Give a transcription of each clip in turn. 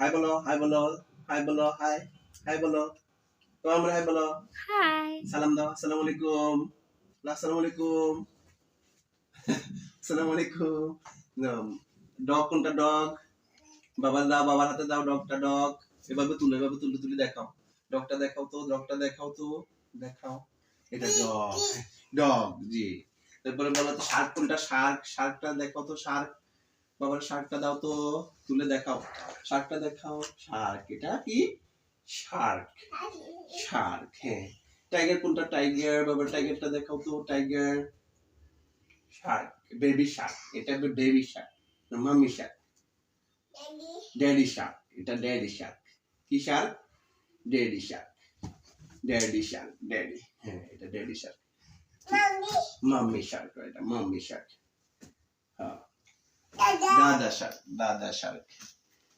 High বলো high বলো high বলো হাই হাই বলো তোমার হাই বলো হাই সালাম দাও আসসালামু আলাইকুম আসসালামু আলাইকুম আসসালামু আলাইকুম ডগ কোনটা ডগ বাবার দাও বাবার হাতে দাও ডগটা ডগ এভাবে তুলে এভাবে তুলে তুলে দেখাও ডগটা দেখাও তো ডগটা দেখাও তো দেখাও এটা ডগ ডগ জি তারপরে বলো তো শার্ক কোনটা শার্ক শার্কটা দেখাও তো শার্ক বাবার শার্কটা দাও তো তুলে দেখাও। শার্কটা দেখাও। শার্ক এটা কি? শার্ক। শার্ক হ্যাঁ। টাইগার কোনটা? টাইগার বাবা টাইগারটা দেখাও তো টাইগার। শার্ক বেবি শার্ক এটা baby shark mummy shark? Daddy shark এটা ড্যাডি শার্ক। কি shark? Daddy shark. Daddy shark daddy হ্যাঁ এটা ড্যাডি শার্ক। মাম্মি শার্ক এটা মাম্মি শার্ক। দাদা শার্ক দাদা শার্ক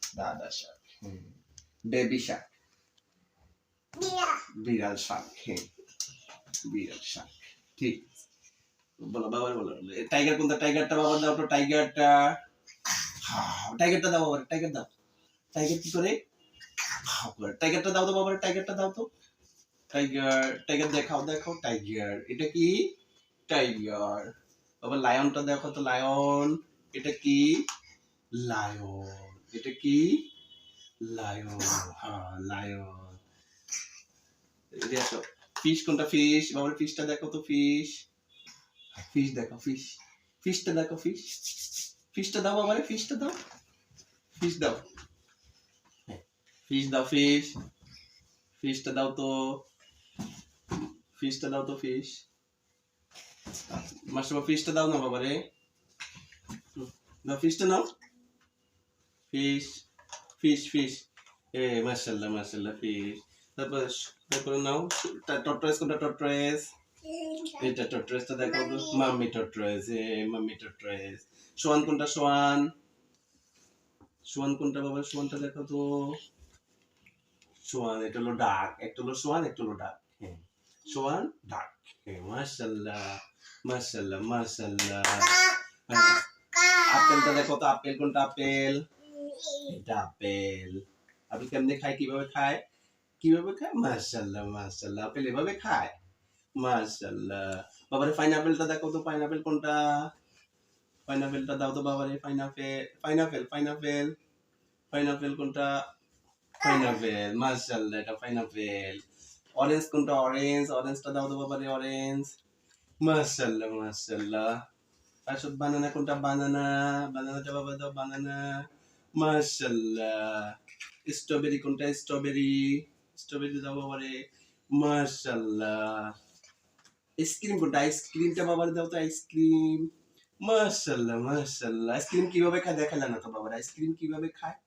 দাদা শার্ক বেবি শার্ক বিড়াল। শার্ক হ্যাঁ। বিড়াল শার্ক ঠিক। বলো বাবার বলো। টাইগার কোনটা? টাইগারটা বাবার দাও তো টাইগারটা। টাইগারটা দাও বাবার টাইগার দাও। টাইগার কি করে। টাইগারটা দাও তো বাবার টাইগারটা দাও তো। টাইগার টাইগার দেখাও দেখাও। টাইগার এটা কি? টাইগার। বাবা লায়নটা দেখো তো লায়ন। এটা কি? লায়ন এটা কি? লায়ন হ্যাঁ লায়ন আসো। ফিশ কোনটা ফিশ বাবার ফিশটা দেখো তো ফিশ ফিশ দেখো ফিশ ফিশটা দেখো ফিশ ফিশটা দাও বাবারে ফিশটা দাও। ফিশ দাও। ফিশ দাও ফিশ ফিশটা দাও তো। ফিশটা দাও তো ফিশ মাস্টার ফিশটা দাও না বাবারে। দাও ফিশটা নাও ফিশ ফিশ ফিশ এ মাশাল্লাহ মাশাল্লাহ ফিশ তারপর তারপরে নাও টট্রেস কোনটা টট্রেস এটা টট্রেসটা দেখো মাম্মি টট্রেস এ মাম্মি টট্রেস সোয়ান কোনটা সোয়ান সোয়ান কোনটা বাবা সোয়ানটা দেখো তো সোয়ান এটা হলো ডাক একটা হলো সোয়ান একটা হলো ডাক হ্যাঁ সোয়ান ডাক হ্যাঁ মাশাল্লাহ মাশাল্লাহ মাশাল্লাহ আপেলটা দেখো তো, আপেল কোনটা আপেল? এটা আপেল। আপেল কেমনে খায়, কীভাবে খায়? কীভাবে খায়? মাশাল্লাহ মাশাল্লাহ আপেল এভাবে খায়? মাশাল্লাহ বাবারে পাইনাপেলটা দেখো তো পাইনাপেল কোনটা? পাইনাপেলটা দাও তো বাবারে পাইনাপেল পাইনাপেল পাইনাপেল পাইনাপেল কোনটা? পাইনাপেল মাশাল্লাহ এটা পাইনাপেল অরেঞ্জ কোনটা? অরেঞ্জ অরেঞ্জটা দাও তো বাবারে অরেঞ্জ মাশাল্লাহ মাশাল্লাহ আসল বানানা কোনটা বানানা বানানাটা বাবা দাও বানানা মাশাল্লাহ স্ট্রবেরি কোনটা স্ট্রবেরি স্ট্রবেরি দাও বাবারে মাশাল্লাহ আইসক্রিম কোনটা আইসক্রিমটা বাবার দাও তো আইসক্রিম মাশাল্লাহ মাশাল্লাহ আইসক্রিম কীভাবে খায় দেখালে না তো বাবার আইসক্রিম কীভাবে খায়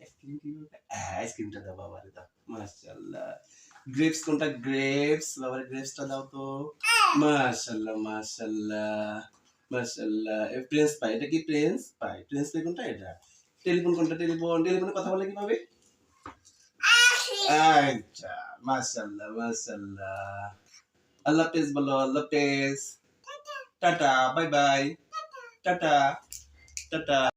আইসক্রিম কীভাবে হ্যাঁ আইসক্রিমটা দাও বাবারে দাও মাশাল্লাহ গ্রেপস কোনটা গ্রেপস বাবার গ্রেপসটা দাও তো মাশাল্লাহ মাশাল্লাহ প্রিন্স পাই এটা কি প্রিন্স পাই প্রিন্স পাই কোনটা? এটা। টেলিফোন কোনটা? টেলিফোন টেলিফোনে কথা বলে কীভাবে? আচ্ছা মাশাল্লাহ মাশাল্লাহ আল্লাহ পেস বলো, আল্লাহ পেস tata, bye bye. Tata tata.